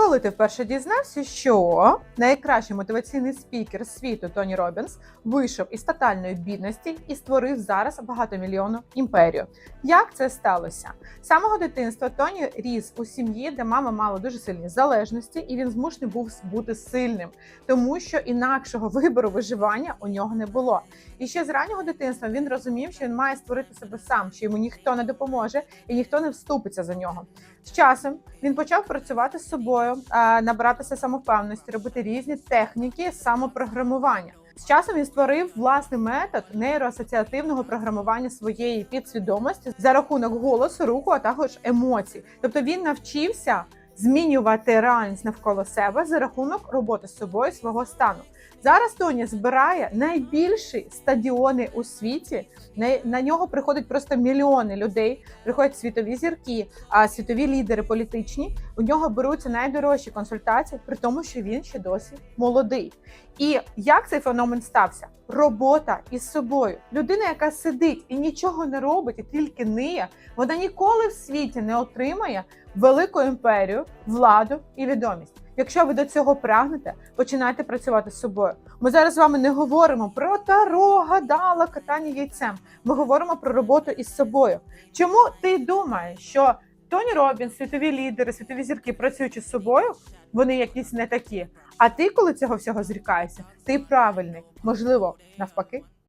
Коли ти вперше дізнався, що найкращий мотиваційний спікер світу Тоні Робінс вийшов із тотальної бідності і створив зараз багатомільйонну імперію. Як це сталося? З самого дитинства Тоні ріс у сім'ї, де мама мала дуже сильні залежності, і він змушений був бути сильним, тому що інакшого вибору виживання у нього не було. І ще з раннього дитинства він розумів, що він має створити себе сам, що йому ніхто не допоможе і ніхто не вступиться за нього. З часом він почав працювати з собою, а, набиратися самовпевності, робити різні техніки самопрограмування. З часом він створив власний метод нейроасоціативного програмування своєї підсвідомості за рахунок голосу, руху, а також емоцій. Тобто він навчився змінювати реальність навколо себе за рахунок роботи з собою свого стану. Зараз Тоні збирає найбільші стадіони у світі. На, на нього приходять просто мільйони людей. Приходять світові зірки, а світові лідери політичні. У нього беруться найдорожчі консультації, при тому, що він ще досі молодий. І як цей феномен стався? Робота із собою. Людина, яка сидить і нічого не робить, і тільки ниє, вона ніколи в світі не отримає велику імперію, владу і відомість. Якщо ви до цього прагнете, починайте працювати з собою. Ми зараз з вами не говоримо про таро, гадала, катання яйцем. Ми говоримо про роботу із собою. Чому ти думаєш, що Тоні Робін, світові лідери, світові зірки, працюючи з собою, вони якісь не такі. А ти, коли цього всього зрікаєшся, ти правильний, можливо, навпаки.